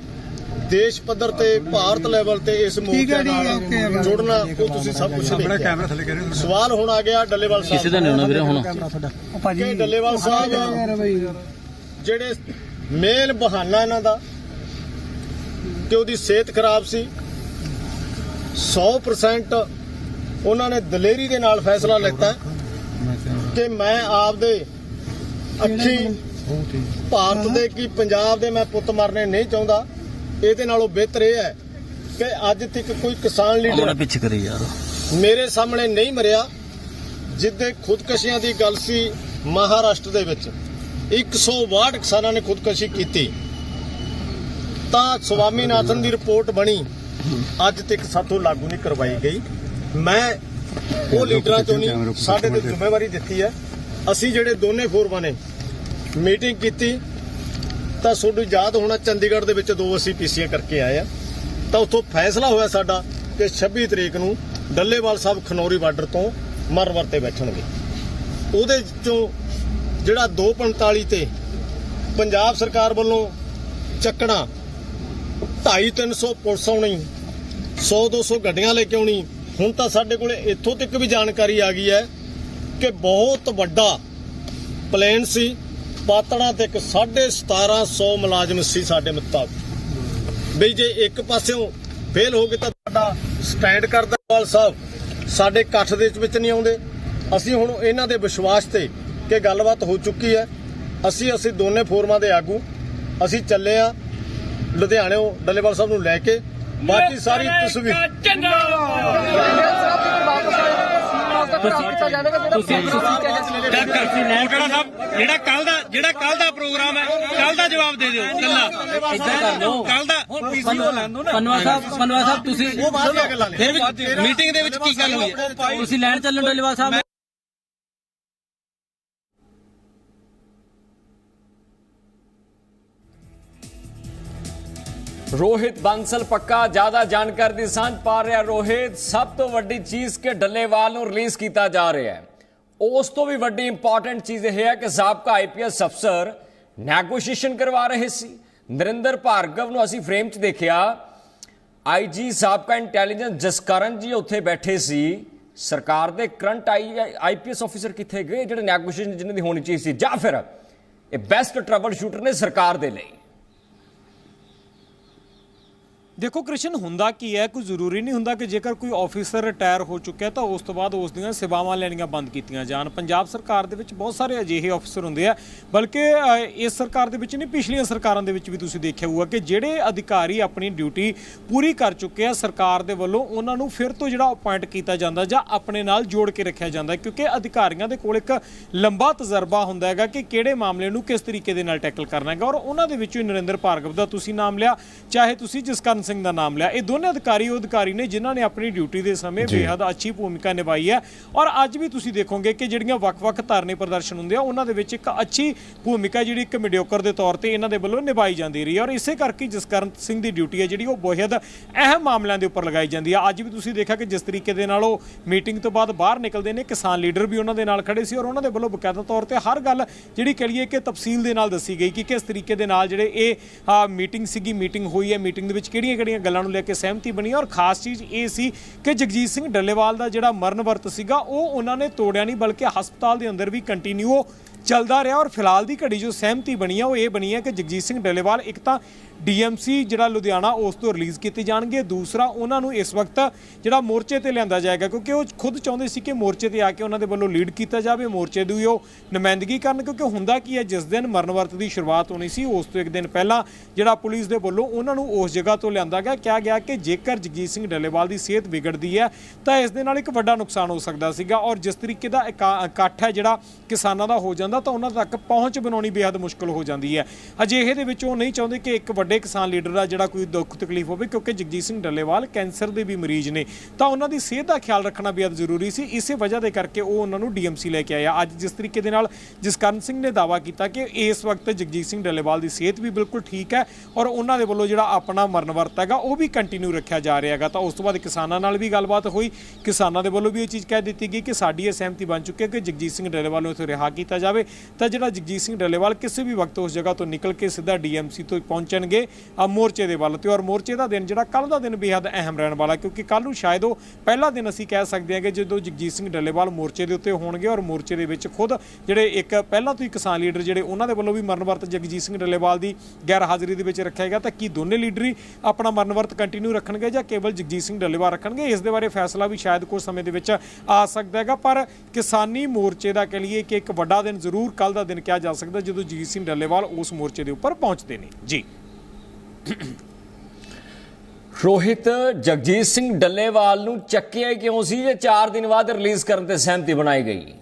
ਦੇਸ਼ ਪੱਧਰ ਤੇ ਭਾਰਤ ਲੈਵਲ ਤੇ ਇਸ ਮੋਰਚੇ ਨਾਲ ਜੁੜਨਾ ਉਹ ਤੁਸੀਂ ਸਭ ਕੁਝ ਆਪਣਾ ਕੈਮਰਾ ਥੱਲੇ ਕਰਿਓ। ਸਵਾਲ ਹੁਣ ਆ ਗਿਆ ਡੱਲੇਵਾਲ ਸਾਹਿਬ ਕਿਸੇ ਦਾ ਨਹੀਂ ਹੋਣਾ ਵੀਰੇ ਹੁਣ। ਕੈਮਰਾ ਤੁਹਾਡਾ। ਉਹ ਕਿ ਭਾਜੀ ਡੱਲੇਵਾਲ ਸਾਹਿਬ ਜਿਹੜੇ ਮੇਨ ਬਹਾਨਾ ਇਹਨਾਂ ਦਾ ਕਿ ਉਹਦੀ ਸਿਹਤ ਖਰਾਬ ਸੀ। 100% ਉਹਨਾਂ ਨੇ ਦਲੇਰੀ ਦੇ ਨਾਲ ਫੈਸਲਾ ਲਿੱਤਾ ਕਿ ਮੈਂ ਆਪਦੇ ਅੱਖੀ ਭਾਰਤ ਦੇ ਕੀ ਪੰਜਾਬ ਦੇ ਮੈਂ ਪੁੱਤ ਮਰਨੇ ਨਹੀਂ ਚਾਹੁੰਦਾ। ਇਹਦੇ ਨਾਲੋਂ ਬਿਹਤਰ ਇਹ ਹੈ ਕਿ ਅੱਜ ਤੱਕ ਕੋਈ ਕਿਸਾਨ ਲੀਡਰ ਪਿੱਛੇ ਕਰੀ ਯਾਰ। ਮੇਰੇ ਸਾਹਮਣੇ ਨਹੀਂ ਮਰਿਆ ਜਿੱਦੇ ਖੁਦਕਸ਼ੀਆਂ ਦੀ ਗੱਲ ਸੀ ਮਹਾਰਾਸ਼ਟਰ ਦੇ ਵਿੱਚ। 162 ਕਿਸਾਨਾਂ ਨੇ ਖੁਦਕਸ਼ੀ ਕੀਤੀ। ਤਾਂ ਸਵਾਮੀਨਾਥਨ ਦੀ ਰਿਪੋਰਟ ਬਣੀ। ਅੱਜ ਤੱਕ ਸਾਥੋਂ ਲਾਗੂ ਨਹੀਂ ਕਰਵਾਈ ਗਈ। ਮੈਂ ਉਹ ਲੀਡਰਾਂ ਚੋਂ ਨਹੀਂ ਸਾਡੇ ਤੇ ਜ਼ਿੰਮੇਵਾਰੀ ਦਿੱਤੀ ਹੈ। ਅਸੀਂ ਜਿਹੜੇ ਦੋਨੇ ਫੋਰਮਾਂ ਨੇ ਮੀਟਿੰਗ ਕੀਤੀ ਤਾਂ ਤੁਹਾਨੂੰ ਯਾਦ ਹੋਣਾ ਚੰਡੀਗੜ੍ਹ ਦੇ ਵਿੱਚ ਦੋ ਅਸੀਂ ਪੀਸੀਆਂ ਕਰਕੇ ਆਏ ਆ। ਤਾਂ ਉੱਥੋਂ ਫੈਸਲਾ ਹੋਇਆ ਸਾਡਾ ਕਿ 26 ਤਰੀਕ ਨੂੰ ਡੱਲੇਵਾਲ ਸਾਹਿਬ ਖਨੌਰੀ ਬਾਰਡਰ ਤੋਂ ਮਰਵਰ ਤੇ ਬੈਠਣਗੇ। ਉਹਦੇ ਚੋਂ ਜਿਹੜਾ 245 ਤੇ ਪੰਜਾਬ ਸਰਕਾਰ ਵੱਲੋਂ ਚੱਕਣਾ 2.5 300 ਪੁਲਿਸ ਆਉਣੀ 100 200 ਗੱਡੀਆਂ ਲੈ ਕੇ ਆਉਣੀ। ਹੁਣ ਤਾਂ ਸਾਡੇ ਕੋਲੇ ਇੱਥੋਂ ਤੱਕ ਵੀ ਜਾਣਕਾਰੀ ਆ ਗਈ ਹੈ ਕਿ ਬਹੁਤ ਵੱਡਾ ਪਲਾਨ ਸੀ। ਪਾਤੜਾ ਤੇ ਇੱਕ 1750 ਮੁਲਾਜ਼ਮ ਸੀ ਸਾਡੇ ਮੁਤਾਬਕ। ਬਈ ਜੇ ਇੱਕ ਪਾਸਿਓਂ ਫੇਲ ਹੋ ਗਏ ਤਾਂ ਸਾਡਾ ਸਟੈਂਡ ਕਰਦਾ ਵਾਲ ਸਾਹਿਬ। ਸਾਡੇ ਇਕੱਠ ਦੇ ਵਿੱਚ ਨਹੀਂ ਆਉਂਦੇ। ਅਸੀਂ ਹੁਣ ਇਹਨਾਂ ਦੇ ਵਿਸ਼ਵਾਸ ਤੇ ਕਿ ਗੱਲਬਾਤ ਹੋ ਚੁੱਕੀ ਹੈ। ਅਸੀਂ ਅਸੀਂ ਦੋਨੇ ਫੋਰਮਾਂ ਦੇ ਆਗੂ। ਅਸੀਂ ਚੱਲੇ ਆ ਲੁਧਿਆਣਿਓਂ ਡੱਲੇਵਾਲ ਸਾਹਿਬ ਨੂੰ ਲੈ ਕੇ ਬਾਕੀ ਸਾਰੀ ਤਸਵੀਰ। ਜਿਹੜਾ ਕੱਲ ਦਾ ਜਿਹੜਾ ਕੱਲ ਦਾ ਪ੍ਰੋਗਰਾਮ ਹੈ ਕੱਲ ਦਾ ਜਵਾਬ ਦੇ ਦਿਓ ਕੱਲਾ ਇੱਦਾਂ ਕਰ ਲਓ ਕੱਲ ਦਾ ਹੁਣ ਨਾ ਪਨਵਾ ਸਾਹਿਬ ਪਨਵਾ ਤੁਸੀਂ ਫਿਰ ਵੀ ਮੀਟਿੰਗ ਦੇ ਵਿੱਚ ਕੀ ਗੱਲ ਹੋਈ ਹੈ? ਤੁਸੀਂ ਲੈਣ ਚੱਲਣ ਡੋਲੇਵਾਲ ਸਾਹਿਬ। ਰੋਹਿਤ ਬਾਂਸਲ ਪੱਕਾ, ਜ਼ਿਆਦਾ ਜਾਣਕਾਰੀ ਦੀ ਸਾਂਝ ਪਾ ਰਿਹਾ ਰੋਹਿਤ। ਸਭ ਤੋਂ ਵੱਡੀ ਚੀਜ਼ ਕਿ ਡੱਲੇਵਾਲ ਨੂੰ ਰਿਲੀਜ਼ ਕੀਤਾ ਜਾ ਰਿਹਾ ਹੈ। ਉਸ ਤੋਂ ਵੀ ਵੱਡੀ ਇੰਪੋਰਟੈਂਟ ਚੀਜ਼ ਇਹ ਹੈ ਕਿ ਸਾਬਕਾ ਆਈਪੀਐਸ ਅਫਸਰ ਨੈਗੋਸ਼ੀਏਸ਼ਨ ਕਰਵਾ ਰਹੇ ਸੀ। ਨਰਿੰਦਰ ਭਾਰਗਵ ਨੂੰ ਅਸੀਂ ਫਰੇਮ 'ਚ ਦੇਖਿਆ। ਆਈਜੀ ਸਾਬਕਾ ਇੰਟੈਲੀਜੈਂਸ ਜਸਕਰਨ ਜੀ ਉੱਥੇ ਬੈਠੇ ਸੀ। ਸਰਕਾਰ ਦੇ ਕਰੰਟ ਆਈਪੀਐਸ ਆਫੀਸਰ ਕਿੱਥੇ ਗਏ? ਜਿਹੜੇ ਨੈਗੋਸ਼ੀਏਸ਼ਨ ਜਿਨ੍ਹਾਂ ਦੀ ਹੋਣੀ ਚਾਹੀਦੀ ਸੀ। ਜਾਂ ਫਿਰ ਇਹ ਬੈਸਟ ਟਰਬਲ ਸ਼ੂਟਰ ਨੇ ਸਰਕਾਰ ਦੇ ਲਈ। ਦੇਖੋ ਕ੍ਰਿਸ਼ਨ, ਹੁੰਦਾ ਕੀ ਹੈ? ਕੋਈ ਜ਼ਰੂਰੀ ਨਹੀਂ ਹੁੰਦਾ ਕਿ ਜੇਕਰ ਕੋਈ ਆਫੀਸਰ ਰਿਟਾਇਰ ਹੋ ਚੁੱਕਿਆ ਤਾਂ ਉਸ ਤੋਂ ਬਾਅਦ ਉਸ ਦੀਆਂ ਸੇਵਾਵਾਂ ਲੈਣੀਆਂ ਬੰਦ ਕੀਤੀਆਂ ਜਾਣ। ਪੰਜਾਬ ਸਰਕਾਰ ਦੇ ਵਿੱਚ ਬਹੁਤ ਸਾਰੇ ਅਜਿਹੇ ਆਫੀਸਰ ਹੁੰਦੇ ਆ, ਬਲਕਿ ਇਸ ਸਰਕਾਰ ਦੇ ਵਿੱਚ ਨਹੀਂ, ਪਿਛਲੀਆਂ ਸਰਕਾਰਾਂ ਦੇ ਵਿੱਚ ਵੀ ਤੁਸੀਂ ਦੇਖਿਆ ਹੋਊਗਾ ਕਿ ਜਿਹੜੇ ਅਧਿਕਾਰੀ ਆਪਣੀ ਡਿਊਟੀ ਪੂਰੀ ਕਰ ਚੁੱਕੇ ਆ ਸਰਕਾਰ ਦੇ ਵੱਲੋਂ, ਉਹਨਾਂ ਨੂੰ ਫਿਰ ਤੋਂ ਜਿਹੜਾ ਅਪਾਇੰਟ ਕੀਤਾ ਜਾਂਦਾ ਜਾਂ ਆਪਣੇ ਨਾਲ ਜੋੜ ਕੇ ਰੱਖਿਆ ਜਾਂਦਾ ਕਿਉਂਕਿ ਅਧਿਕਾਰੀਆਂ ਦੇ ਕੋਲ ਇੱਕ ਲੰਬਾ ਤਜਰਬਾ ਹੁੰਦਾ ਹੈਗਾ ਕਿ ਕਿਹੜੇ ਮਾਮਲੇ ਨੂੰ ਕਿਸ ਤਰੀਕੇ ਦੇ ਨਾਲ ਟੈਕਲ ਕਰਨਾ ਹੈਗਾ। ਔਰ ਉਹਨਾਂ ਦੇ ਵਿੱਚੋਂ ਹੀ ਨਰਿੰਦਰ ਭਾਰਗਵ ਦਾ ਤੁਸੀਂ ਨਾਮ ਲਿਆ। ਚਾਹੇ ਤੁਸੀਂ ਜਿਸ ਜਸਕਰਨ ਸਿੰਘ ਦਾ ਨਾਮ ਲਿਆ। ਇਹ ਦੋਨੇ ਅਧਿਕਾਰੀ ਉਹ ਅਧਿਕਾਰੀ ਨੇ ਜਿਨ੍ਹਾਂ ਨੇ ਆਪਣੀ ਡਿਊਟੀ ਦੇ ਸਮੇਂ ਬੇਹੱਦ ਅੱਛੀ ਭੂਮਿਕਾ ਨਿਭਾਈ ਹੈ। ਔਰ ਅੱਜ ਵੀ ਤੁਸੀਂ ਦੇਖੋਗੇ ਕਿ ਜਿਹੜੀਆਂ ਵੱਖ-ਵੱਖ ਧਰਨੇ ਪ੍ਰਦਰਸ਼ਨ ਹੁੰਦੇ ਆ ਉਹਨਾਂ ਦੇ ਵਿੱਚ ਇੱਕ ਅੱਛੀ ਭੂਮਿਕਾ ਜਿਹੜੀ ਇੱਕ ਮੀਡੀਓਕਰ ਦੇ ਤੌਰ ਤੇ ਇਹਨਾਂ ਦੇ ਵੱਲੋਂ ਨਿਭਾਈ ਜਾਂਦੀ ਰਹੀ ਹੈ। ਔਰ ਇਸੇ ਕਰਕੇ ਜਸਕਰਨ ਸਿੰਘ ਦੀ ਡਿਊਟੀ ਹੈ ਜਿਹੜੀ ਉਹ ਬੇਹੱਦ ਅਹਿਮ ਮਾਮਲਿਆਂ ਦੇ ਉੱਪਰ ਲਗਾਈ ਜਾਂਦੀ ਹੈ। ਅੱਜ ਵੀ ਤੁਸੀਂ ਦੇਖਿਆ ਕਿ ਜਿਸ ਤਰੀਕੇ ਦੇ ਨਾਲ ਉਹ ਮੀਟਿੰਗ ਤੋਂ ਬਾਅਦ ਬਾਹਰ ਨਿਕਲਦੇ ਨੇ ਕਿਸਾਨ ਲੀਡਰ ਵੀ ਉਹਨਾਂ ਦੇ ਨਾਲ ਖੜੇ ਸੀ ਔਰ ਉਹਨਾਂ ਦੇ ਵੱਲੋਂ ਬਕਾਇਦਾ ਤੌਰ ਤੇ ਹਰ ਗੱਲ ਜਿਹੜੀ ਕਹੀਏ ਕਿ ਤਫਸੀਲ ਦੇ ਨਾਲ ਦੱਸੀ ਗਈ ਕਿ ਕਿਸ ਤਰੀਕੇ ਦੇ ਨਾਲ ਜਿਹੜੇ ਇਹ ਮੀਟਿੰਗ ਸੀਗੀ ਮੀਟਿੰਗ ਹੋਈ ਹੈ ਮੀਟਿੰਗ ਦੇ ਵਿੱਚ ਕਿਹੜੀਆਂ ਗੱਲਾਂ ਨੂੰ ਲੈ ਕੇ ਸਹਿਮਤੀ ਬਣੀ ਔਰ ਖਾਸ ਚੀਜ਼ ਇਹ ਸੀ ਕਿ ਜਗਜੀਤ ਸਿੰਘ ਡੱਲੇਵਾਲ ਦਾ ਜਿਹੜਾ ਮਰਨ ਵਰਤ ਸੀਗਾ, ਉਹ ਉਹਨਾਂ ਨੇ ਤੋੜਿਆ ਨਹੀਂ, ਬਲਕਿ ਹਸਪਤਾਲ ਦੇ ਅੰਦਰ ਵੀ ਕੰਟੀਨਿਊ ਚੱਲਦਾ ਰਿਹਾ ਔਰ ਫਿਲਹਾਲ ਦੀ ਘੜੀ ਜੋ ਸਹਿਮਤੀ ਬਣੀ ਆ, ਉਹ ਇਹ ਬਣੀ ਹੈ ਕਿ ਜਗਜੀਤ ਸਿੰਘ ਡੱਲੇਵਾਲ ਇੱਕ ਤਾਂ ਡੀਐਮਸੀ ਜਿਹੜਾ ਲੁਧਿਆਣਾ ਉਸ ਤੋਂ ਰਿਲੀਜ਼ ਕੀਤੇ ਜਾਣਗੇ। ਦੂਸਰਾ, ਉਹਨਾਂ ਨੂੰ ਇਸ ਵਕਤ ਜਿਹੜਾ ਮੋਰਚੇ ਤੇ ਲਿਆਂਦਾ ਜਾਏਗਾ, ਕਿਉਂਕਿ ਉਹ ਖੁਦ ਚਾਹੁੰਦੇ ਸੀ ਕਿ ਮੋਰਚੇ ਤੇ ਆ ਕੇ ਉਹਨਾਂ ਦੇ ਵੱਲੋਂ ਲੀਡ ਕੀਤਾ ਜਾਵੇ। ਮੋਰਚੇ ਦੀ ਉਹ ਨੁਮਾਇੰਦਗੀ ਕਰਨ, ਕਿਉਂਕਿ ਹੁੰਦਾ ਕੀ ਹੈ, ਜਿਸ ਦਿਨ ਮਰਨ ਵਰਤ ਦੀ ਸ਼ੁਰੂਆਤ ਹੋਣੀ ਸੀ, ਉਸ ਤੋਂ ਇੱਕ ਦਿਨ ਪਹਿਲਾਂ ਜਿਹੜਾ ਪੁਲਿਸ ਦੇ ਵੱਲੋਂ ਉਹਨਾਂ ਨੂੰ ਉਸ ਜਗ੍ਹਾ ਤੋਂ ਲਿਆਂਦਾ ਗਿਆ। ਕਿਹਾ ਗਿਆ ਕਿ ਜੇਕਰ ਜਗਜੀਤ ਸਿੰਘ ਡੱਲੇਵਾਲ ਦੀ ਸਿਹਤ ਵਿਗੜਦੀ ਹੈ, ਤਾਂ ਇਸ ਦੇ ਨਾਲ ਇੱਕ ਵੱਡਾ ਨੁਕਸਾਨ ਹੋ ਸਕਦਾ ਸੀਗਾ ਔਰ ਜਿਸ ਤਰੀਕੇ ਦਾ ਇਕਾ- ਇਕੱਠ ਹੈ ਜਿਹੜਾ ਕਿਸਾਨਾਂ ਦਾ ਹੋ ਜਾਂਦਾ, ਤਾਂ ਉਹਨਾਂ ਤੱਕ ਪਹੁੰਚ ਬਣਾਉਣੀ ਬੇहद ਮੁਸ਼ਕਲ ਹੋ ਜਾਂਦੀ ਹੈ। ਅਜਿਹੇ ਦੇ ਵਿੱਚ ਉਹ ਨਹੀਂ ਚਾਹੁੰਦੇ ਕਿ ਇੱਕ ਵੱਡੇ ਕਿਸਾਨ ਲੀਡਰ ਦਾ ਜਿਹੜਾ ਕੋਈ ਦੁੱਖ ਤਕਲੀਫ ਹੋਵੇ, ਕਿਉਂਕਿ ਜਗਜੀਤ ਸਿੰਘ ਡੱਲੇਵਾਲ ਕੈਂਸਰ ਦੇ ਵੀ ਮਰੀਜ਼ ਨੇ। ਤਾਂ ਉਹਨਾਂ ਦੀ ਸਿਹਤ ਦਾ ਖਿਆਲ ਰੱਖਣਾ ਬੇहद ਜ਼ਰੂਰੀ ਸੀ। ਇਸੇ ਵਜ੍ਹਾ ਦੇ ਕਰਕੇ ਉਹ ਉਹਨਾਂ ਨੂੰ ਡੀਐਮਸੀ ਲੈ ਕੇ ਆਇਆ। ਅੱਜ ਜਿਸ ਤਰੀਕੇ ਦੇ ਨਾਲ ਜਸਕਰਨ ਸਿੰਘ ਨੇ ਦਾਵਾ ਕੀਤਾ ਕਿ ਇਸ ਵਕਤ ਜਗਜੀਤ ਸਿੰਘ ਡੱਲੇਵਾਲ ਦੀ ਸਿਹਤ ਵੀ ਬਿਲਕੁਲ ਠੀਕ ਹੈ ਔਰ ਉਹਨਾਂ ਦੇ ਵੱਲੋਂ ਜਿਹੜਾ ਆਪਣਾ ਮਰਨ ਵਰਤ ਹੈਗਾ, ਉਹ ਵੀ ਕੰਟੀਨਿਊ ਰੱਖਿਆ ਜਾ ਰਿਹਾ ਹੈਗਾ। ਤਾਂ ਉਸ ਤੋਂ ਬਾਅਦ ਕਿਸਾਨਾਂ ਨਾਲ ਵੀ ਗੱਲਬਾਤ ਹੋਈ। ਕਿਸਾਨਾਂ ਦੇ ਵੱਲੋਂ ਵੀ ਇਹ ਚੀਜ਼ ਕਹਿ ਦਿੱਤੀ ਗਈ ਕਿ ਸਾਡੀ ਇਹ ਸਹਿਮਤੀ ਬਣ ਚੁੱਕੀ ਹੈ ਕਿ ਜਗਜੀਤ ਸਿੰਘ ਡੱਲੇਵਾਲ ਨੂੰ ਇੱਥੋਂ ਰਿਹਾ ਕੀਤਾ ਜਾਵੇ। ਤਾਂ ਜਿਹੜਾ ਜਗਜੀਤ ਸਿੰਘ ਡੱਲੇਵਾਲ ਕਿਸੇ ਵੀ ਵਕਤ ਉਸ ਜਗ੍ਹਾ ਤੋਂ ਨਿਕਲ ਕੇ ਸਿੱਧਾ ਡੀਐਮਸੀ ਤੋਂ ਪਹੁੰਚਣਗੇ। ਆ ਮੋਰਚੇ ਦੇ ਵੱਲ ਤੇ ਔਰ ਮੋਰਚੇ ਦਾ ਦਿਨ ਜਿਹੜਾ ਕੱਲ ਦਾ ਦਿਨ ਬੇहद ਅਹਿਮ ਰਹਿਣ ਵਾਲਾ ਕਿਉਂਕਿ ਕੱਲ ਨੂੰ ਸ਼ਾਇਦ ਉਹ ਪਹਿਲਾ ਦਿਨ ਅਸੀਂ ਕਹਿ ਸਕਦੇ ਹਾਂ ਕਿ ਜਦੋਂ ਜਗਜੀਤ ਸਿੰਘ ਡੱਲੇਵਾਲ ਮੋਰਚੇ ਦੇ ਉੱਤੇ ਹੋਣਗੇ ਔਰ ਮੋਰਚੇ ਦੇ ਵਿੱਚ ਖੁਦ ਜਿਹੜੇ ਇੱਕ ਪਹਿਲਾਂ ਤੋਂ ਹੀ ਕਿਸਾਨ ਲੀਡਰ ਜਿਹੜੇ ਉਹਨਾਂ ਦੇ ਵੱਲੋਂ ਵੀ ਮਰਨ ਵਰਤ ਜਗਜੀਤ ਸਿੰਘ ਡੱਲੇਵਾਲ ਦੀ ਗੈਰ ਹਾਜ਼ਰੀ ਦੇ ਵਿੱਚ ਰੱਖਿਆ ਗਿਆ, ਤਾਂ ਕੀ ਦੋਨੇ ਲੀਡਰ ਹੀ ਆਪਣਾ ਮਰਨ ਵਰਤ ਕੰਟੀਨਿਊ ਰੱਖਣਗੇ ਜਾਂ ਕੇਵਲ ਜਗਜੀਤ ਸਿੰਘ ਡੱਲੇਵਾਲ ਰੱਖਣਗੇ? ਇਸ ਦੇ ਬਾਰੇ ਫੈਸਲਾ ਵੀ ਸ਼ਾਇਦ ਕੁਝ ਸਮੇਂ ਦੇ ਵਿੱਚ ਆ ਸਕਦਾ ਹੈਗਾ, ਪਰ ਕਿਸਾਨੀ ਮੋਰਚੇ ਦਾ ਕਹ ਲਈਏ ਕਿ ਇੱਕ ਵੱਡਾ ਦਿਨ ਜ਼ਰੂਰ ਕੱਲ ਦਾ ਦਿਨ ਕਿਹਾ ਜਾ ਸਕਦਾ ਜਦੋਂ ਜਗਜੀਤ ਸਿੰਘ ਡੱਲੇਵਾਲ ਉਸ ਮੋਰਚੇ ਦੇ ਉੱਪਰ ਪਹੁੰਚਦੇ ਨੇ। ਜੀ। ਰੋਹਿਤ, ਜਗਜੀਤ ਸਿੰਘ ਡੱਲੇਵਾਲ ਨੂੰ ਚੱਕਿਆ ਕਿਉਂ ਸੀ? ਜੇ 4 ਦਿਨ ਬਾਅਦ ਰਿਲੀਜ਼ ਕਰਨ ਤੇ ਸਹਿਮਤੀ ਬਣਾਈ ਗਈ।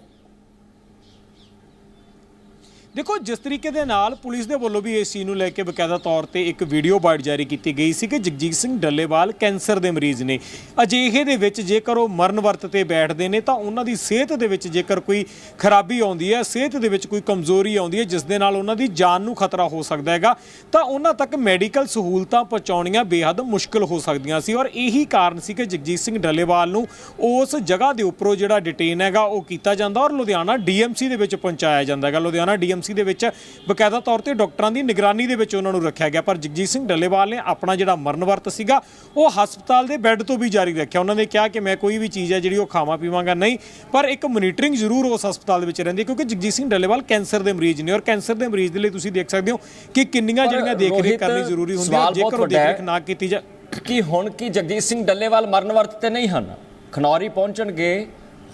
ਦੇਖੋ, ਜਿਸ ਤਰੀਕੇ ਦੇ ਨਾਲ ਪੁਲਿਸ ਦੇ ਵੱਲੋਂ ਵੀ ਇਸ ਚੀਜ਼ ਨੂੰ ਲੈ ਕੇ ਬਕਾਇਦਾ ਤੌਰ ਤੇ ਇੱਕ ਵੀਡੀਓ ਬਾਈਟ ਜਾਰੀ ਕੀਤੀ ਗਈ ਸੀ ਕਿ ਜਗਜੀਤ ਸਿੰਘ ਡੱਲੇਵਾਲ ਕੈਂਸਰ ਦੇ ਮਰੀਜ਼ ਨੇ। ਅਜਿਹੇ ਦੇ ਵਿੱਚ ਜੇਕਰ ਉਹ ਮਰਨ ਵਰਤ ਤੇ ਬੈਠਦੇ ਨੇ, ਤਾਂ ਉਹਨਾਂ ਦੀ ਸਿਹਤ ਦੇ ਵਿੱਚ ਜੇਕਰ ਕੋਈ ਖਰਾਬੀ ਆਉਂਦੀ ਹੈ, ਸਿਹਤ ਦੇ ਵਿੱਚ ਕੋਈ ਕਮਜ਼ੋਰੀ ਆਉਂਦੀ ਹੈ, ਜਿਸ ਦੇ ਨਾਲ ਉਹਨਾਂ ਦੀ ਜਾਨ ਨੂੰ ਖਤਰਾ ਹੋ ਸਕਦਾ ਹੈਗਾ, ਤਾਂ ਉਹਨਾਂ ਤੱਕ ਮੈਡੀਕਲ ਸਹੂਲਤਾਂ ਪਹੁੰਚਾਉਣੀਆਂ ਬੇहद ਮੁਸ਼ਕਲ ਹੋ ਸਕਦੀਆਂ ਸੀ। ਔਰ ਇਹੀ ਕਾਰਨ ਸੀ ਕਿ ਜਗਜੀਤ ਸਿੰਘ ਡੱਲੇਵਾਲ ਨੂੰ ਉਸ ਜਗ੍ਹਾ ਦੇ ਉੱਪਰੋਂ ਜਿਹੜਾ ਡਿਟੇਨ ਹੈਗਾ, ਉਹ ਕੀਤਾ ਜਾਂਦਾ ਔਰ ਲੁਧਿਆਣਾ ਡੀਐਮਸੀ ਦੇ ਵਿੱਚ ਪਹੁੰਚਾਇਆ ਜਾਂਦਾ ਹੈਗਾ। ਲੁਧਿਆਣਾ ਡੀਐਮਸੀ ਦੇ ਵਿੱਚ ਬਕਾਇਦਾ ਤੌਰ ਤੇ ਡਾਕਟਰਾਂ ਦੀ ਨਿਗਰਾਨੀ ਦੇ ਵਿੱਚ ਉਹਨਾਂ ਨੂੰ ਰੱਖਿਆ ਗਿਆ। ਪਰ ਜਗਜੀਤ ਸਿੰਘ ਡੱਲੇਵਾਲ ਨੇ ਆਪਣਾ ਜਿਹੜਾ ਮਰਨ ਵਰਤ ਸੀਗਾ ਉਹ ਹਸਪਤਾਲ ਦੇ ਬੈੱਡ ਤੋਂ ਵੀ ਜਾਰੀ ਰੱਖਿਆ। ਉਹਨਾਂ ਨੇ ਕਿਹਾ ਕਿ ਮੈਂ ਕੋਈ ਵੀ ਚੀਜ਼ ਹੈ ਜਿਹੜੀ ਉਹ ਖਾਵਾਂ ਪੀਵਾਂਗਾ ਨਹੀਂ ਪਰ ਇੱਕ ਮੋਨੀਟਰਿੰਗ ਜ਼ਰੂਰ ਉਸ ਹਸਪਤਾਲ ਦੇ ਵਿੱਚ ਰਹਿੰਦੀ ਕਿਉਂਕਿ ਜਗਜੀਤ ਸਿੰਘ ਡੱਲੇਵਾਲ ਕੈਂਸਰ ਦੇ ਮਰੀਜ਼ ਨੇ ਔਰ ਕੈਂਸਰ ਦੇ ਮਰੀਜ਼ ਦੇ ਲਈ ਤੁਸੀਂ ਦੇਖ ਸਕਦੇ ਹੋ ਕਿ ਕਿੰਨੀਆਂ ਜਿਹੜੀਆਂ ਦੇਖ ਰੇਖ ਰੋਹਿਤ, ਕਰਨੀ ਜ਼ਰੂਰੀ ਹੁੰਦੀ ਹੈ। ਜੇਕਰ ਉਹ ਵੱਡਾ ਹੈ। ਦੇਖ ਰੇਖ ਨਾ ਕੀਤੀ ਜਾ ਕਿ ਹੁਣ ਕੀ ਜਗਜੀਤ ਸਿੰਘ ਡੱਲੇਵਾਲ ਮਰਨ ਵਰਤ ਤੇ ਨਹੀਂ ਹਨ? ਖਨੌਰੀ ਪਹੁੰਚਣਗੇ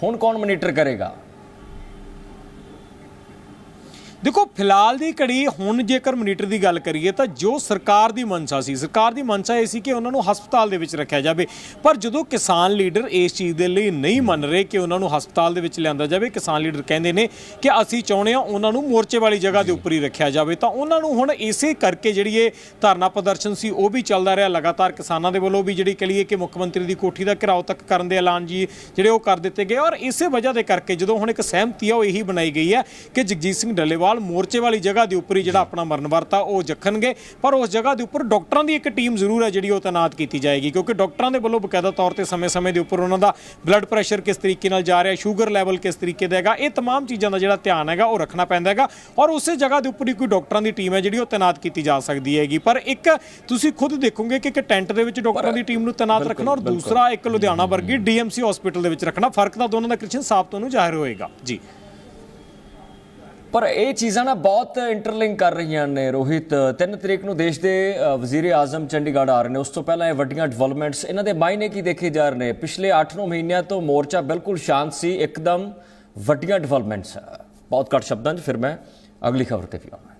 ਹੁਣ ਕੌਣ ਮੋਨੀਟਰ ਕਰੇਗਾ? ਦੇਖੋ, ਫਿਲਹਾਲ ਦੀ ਘੜੀ, ਹੁਣ ਜੇਕਰ ਮਨੀਟਰ ਦੀ ਗੱਲ ਕਰੀਏ ਤਾਂ ਜੋ ਸਰਕਾਰ ਦੀ ਮਨਸ਼ਾ ਸੀ, ਸਰਕਾਰ ਦੀ ਮਨਸ਼ਾ ਇਹ ਸੀ ਕਿ ਉਹਨਾਂ ਨੂੰ ਹਸਪਤਾਲ ਦੇ ਵਿੱਚ ਰੱਖਿਆ ਜਾਵੇ। ਪਰ ਜਦੋਂ ਕਿਸਾਨ ਲੀਡਰ ਇਸ ਚੀਜ਼ ਦੇ ਲਈ ਨਹੀਂ ਮੰਨ ਰਹੇ ਕਿ ਉਹਨਾਂ ਨੂੰ ਹਸਪਤਾਲ ਦੇ ਵਿੱਚ ਲਿਆਂਦਾ ਜਾਵੇ, ਕਿਸਾਨ ਲੀਡਰ ਕਹਿੰਦੇ ਨੇ ਕਿ ਅਸੀਂ ਚਾਹੁੰਦੇ ਹਾਂ ਉਹਨਾਂ ਨੂੰ ਮੋਰਚੇ ਵਾਲੀ ਜਗ੍ਹਾ ਦੇ ਉੱਪਰ ਹੀ ਰੱਖਿਆ ਜਾਵੇ, ਤਾਂ ਉਹਨਾਂ ਨੂੰ ਹੁਣ ਇਸੇ ਕਰਕੇ ਜਿਹੜੀ ਇਹ ਧਰਨਾ ਪ੍ਰਦਰਸ਼ਨ ਸੀ, ਉਹ ਵੀ ਚੱਲਦਾ ਰਿਹਾ। ਲਗਾਤਾਰ ਕਿਸਾਨਾਂ ਦੇ ਵੱਲੋਂ ਵੀ ਜਿਹੜੀ ਕਹੀਏ ਕਿ ਮੁੱਖ ਮੰਤਰੀ ਦੀ ਕੋਠੀ ਦਾ ਘਿਰਾਓ ਤੱਕ ਕਰਨ ਦੇ ਐਲਾਨ ਜੀ, ਜਿਹੜੇ ਉਹ ਕਰ ਦਿੱਤੇ ਗਏ। ਔਰ ਇਸੇ ਵਜ੍ਹਾ ਦੇ ਕਰਕੇ ਜਦੋਂ ਹੁਣ ਇੱਕ ਸਹਿਮਤੀ ਆ, ਉਹ ਇਹੀ ਬਣਾਈ ਗਈ ਹੈ ਕਿ ਜਗਜੀਤ ਸਿੰਘ ਡੱਲੇਵਾਲ ਫਿਲਹਾਲ ਮੋਰਚੇ ਵਾਲੀ ਜਗ੍ਹਾ ਦੇ ਉੱਪਰ ਹੀ ਜਿਹੜਾ ਆਪਣਾ ਮਰਨ ਵਰਤਾ ਉਹ ਜਖਣਗੇ ਪਰ ਉਸ ਜਗ੍ਹਾ ਦੇ ਉੱਪਰ ਡਾਕਟਰਾਂ ਦੀ ਇੱਕ ਟੀਮ ਜ਼ਰੂਰ ਹੈ ਜਿਹੜੀ ਉਹ ਤਾਇਨਾਤ ਕੀਤੀ ਜਾਏਗੀ ਕਿਉਂਕਿ ਡਾਕਟਰਾਂ ਦੇ ਵੱਲੋਂ ਬਕਾਇਦਾ ਤੌਰ ਤੇ ਸਮੇਂ-ਸਮੇਂ ਦੇ ਉੱਪਰ ਉਹਨਾਂ ਦਾ ਬਲੱਡ ਪ੍ਰੈਸ਼ਰ ਕਿਸ ਤਰੀਕੇ ਨਾਲ ਜਾ ਰਿਹਾ ਸ਼ੂਗਰ ਲੈਵਲ ਕਿਸ ਤਰੀਕੇ ਦਾ ਹੈਗਾ ਇਹ तमाम ਚੀਜ਼ਾਂ ਦਾ ਜਿਹੜਾ ਧਿਆਨ ਹੈਗਾ ਉਹ ਰੱਖਣਾ ਪੈਂਦਾ ਹੈਗਾ ਔਰ ਉਸੇ ਜਗ੍ਹਾ ਦੇ ਉੱਪਰ ਹੀ ਕੋਈ ਡਾਕਟਰਾਂ ਦੀ ਟੀਮ ਹੈ ਜਿਹੜੀ ਉਹ ਤਾਇਨਾਤ ਕੀਤੀ ਜਾ ਸਕਦੀ ਹੈਗੀ ਪਰ ਇੱਕ ਤੁਸੀਂ ਖੁਦ ਦੇਖੋਗੇ ਕਿ ਇੱਕ ਟੈਂਟ ਦੇ ਵਿੱਚ ਡਾਕਟਰਾਂ ਦੀ ਟੀਮ ਨੂੰ ਤਾਇਨਾਤ ਰੱਖਣਾ ਔਰ ਦੂਸਰਾ ਇੱਕ ਲੁਧਿਆਣਾ ਵਰਗੀ ਡੀਐਮਸੀ ਹਸਪੀਟਲ ਦੇ ਵਿੱਚ ਰੱਖਣਾ ਫਰਕ ਤਾਂ ਦੋਨਾਂ ਦਾ ਕ੍ਰਿਸ਼ਨ ਸਾਫ ਤੁਹਾਨੂੰ ਜ਼ਾਹਿਰ ਹੋਏਗਾ ਜੀ ਪਰ ਇਹ ਚੀਜ਼ਾਂ ਨਾ ਬਹੁਤ ਇੰਟਰਲਿੰਕ ਕਰ ਰਹੀਆਂ ਨੇ ਰੋਹਿਤ। 3 ਤਰੀਕ ਨੂੰ ਦੇਸ਼ ਦੇ ਵਜ਼ੀਰ ਆਜ਼ਮ ਚੰਡੀਗੜ੍ਹ ਆ ਰਹੇ ਨੇ। ਉਸ ਤੋਂ ਪਹਿਲਾਂ ਇਹ ਵੱਡੀਆਂ ਡਿਵੈਲਪਮੈਂਟਸ ਇਹਨਾਂ ਦੇ ਮਾਇਨੇ ਕੀ ਦੇਖੇ ਜਾ ਰਹੇ ਨੇ? ਪਿਛਲੇ 8-9 ਮਹੀਨਿਆਂ ਤੋਂ ਮੋਰਚਾ ਬਿਲਕੁਲ ਸ਼ਾਂਤ ਸੀ, ਇੱਕਦਮ ਵੱਡੀਆਂ ਡਿਵੈਲਪਮੈਂਟਸ ਬਹੁਤ ਘੱਟ ਸ਼ਬਦਾਂ 'ਚ ਫਿਰ ਮੈਂ ਅਗਲੀ ਖਬਰ ਤੇ ਵੀ ਆਉਣਾ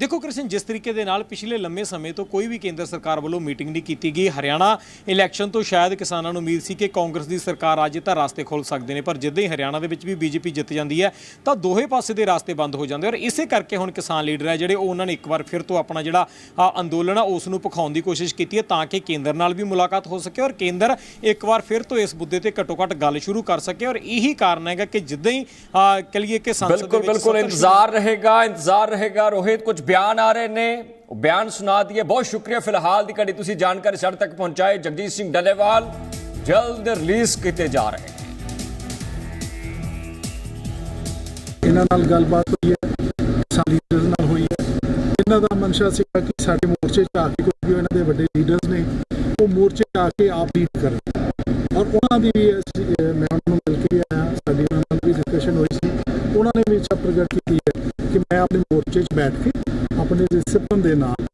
ਦੇਖੋ ਕ੍ਰਿਸ਼ਨ ਜਿਸ ਤਰੀਕੇ ਦੇ ਨਾਲ ਪਿਛਲੇ ਲੰਮੇ ਸਮੇਂ ਤੋਂ ਕੋਈ ਵੀ ਕੇਂਦਰ ਸਰਕਾਰ ਵੱਲੋਂ ਮੀਟਿੰਗ ਨਹੀਂ ਕੀਤੀ ਗਈ ਹਰਿਆਣਾ ਇਲੈਕਸ਼ਨ ਤੋਂ ਸ਼ਾਇਦ ਕਿਸਾਨਾਂ ਨੂੰ ਉਮੀਦ ਸੀ ਕਿ ਕਾਂਗਰਸ ਦੀ ਸਰਕਾਰ ਅੱਜ ਤਾਂ ਰਾਸਤੇ ਖੋਲ ਸਕਦੇ ਨੇ ਪਰ ਜਿੱਦਾਂ ਹੀ ਹਰਿਆਣਾ ਦੇ ਵਿੱਚ ਵੀ ਬੀਜੇਪੀ ਜਿੱਤ ਜਾਂਦੀ ਹੈ ਤਾਂ ਦੋਹੇ ਪਾਸੇ ਦੇ ਰਾਸਤੇ ਬੰਦ ਹੋ ਜਾਂਦੇ ਔਰ ਇਸੇ ਕਰਕੇ ਹੁਣ ਕਿਸਾਨ ਲੀਡਰ ਹੈ ਜਿਹੜੇ ਉਹ ਉਹਨਾਂ ਨੇ ਇੱਕ ਵਾਰ ਫਿਰ ਤੋਂ ਆਪਣਾ ਜਿਹੜਾ ਅੰਦੋਲਨ ਆ ਉਸ ਨੂੰ ਪਖਾਉਣ ਦੀ ਕੋਸ਼ਿਸ਼ ਕੀਤੀ ਹੈ ਤਾਂ ਕਿ ਕੇਂਦਰ ਨਾਲ ਵੀ ਮੁਲਾਕਾਤ ਹੋ ਸਕੇ ਔਰ ਕੇਂਦਰ ਇੱਕ ਵਾਰ ਫਿਰ ਤੋਂ ਇਸ ਮੁੱਦੇ ਤੇ ਘਟੋ ਘਟ ਗੱਲ ਸ਼ੁਰੂ ਕਰ ਸਕੇ। ਔਰ ਇਹੀ ਕਾਰਨ ਹੈਗਾ ਕਿ ਜਿੱਦਾਂ ਹੀ ਕਲੀਏ ਕਿ ਸੰਸਦ ਦੇ ਵਿੱਚ ਬਿਲਕੁਲ ਬਿਲਕੁਲ ਇੰਤਜ਼ਾਰ ਰਹੇਗਾ ਇੰਤਜ਼ਾਰ ਰਹੇਗਾ ਰੋਹਿਤ ਕੁਝ ਬਿਆਨ ਆ ਰਹੇ ਨੇ ਬਿਆਨ ਸੁਣਾ ਦਈਏ। ਬਹੁਤ ਸ਼ੁਕਰੀਆ ਫਿਲਹਾਲ ਦੀ ਘੜੀ ਤੁਸੀਂ ਜਾਣਕਾਰੀ ਸਾਡੇ ਤੱਕ ਪਹੁੰਚਾਏ ਜਗਜੀਤ ਸਿੰਘ ਡਲੇਵਾਲ ਜਲਦ ਰਿਲੀਜ਼ ਕੀਤੇ ਜਾ ਰਹੇ ਨੇ। ਇਹਨਾਂ ਨਾਲ ਗੱਲਬਾਤ ਹੋਈ ਹੈ ਸਾਡੀ ਲੀਡਰਸ ਨਾਲ ਹੋਈ ਹੈ। ਇਹਨਾਂ ਦਾ ਮਨਸ਼ਾ ਸੀ ਕਿ ਸਾਡੇ ਮੋਰਚੇ 'ਚ ਆ ਕੇ ਕੋਈ ਇਹਨਾਂ ਦੇ ਵੱਡੇ ਲੀਡਰਸ ਨੇ, ਉਹ ਮੋਰਚੇ 'ਚ ਆ ਕੇ ਆਪ ਲੀਡ ਕਰਨ ਔਰ ਉਹਨਾਂ ਦੀ ਵੀ ਮੈਂ ਉਹਨਾਂ ਨੂੰ ਮਿਲ ਕੇ ਆਇਆ ਸਾਡੀ ਉਹਨਾਂ ਨਾਲ ਵੀ ਡਿਸਕਸ਼ਨ ਹੋਈ ਸੀ। ਉਹਨਾਂ ਨੇ ਵੀ ਇੱਛਾ ਪ੍ਰਗਟ ਕੀਤੀ ਹੈ ਕਿ ਮੈਂ ਆਪਣੇ ਮੋਰਚੇ 'ਚ ਬੈਠ ਕੇ ਆਪਣੇ ਡਿਸਪਲਿਨ ਦੇ ਨਾਲ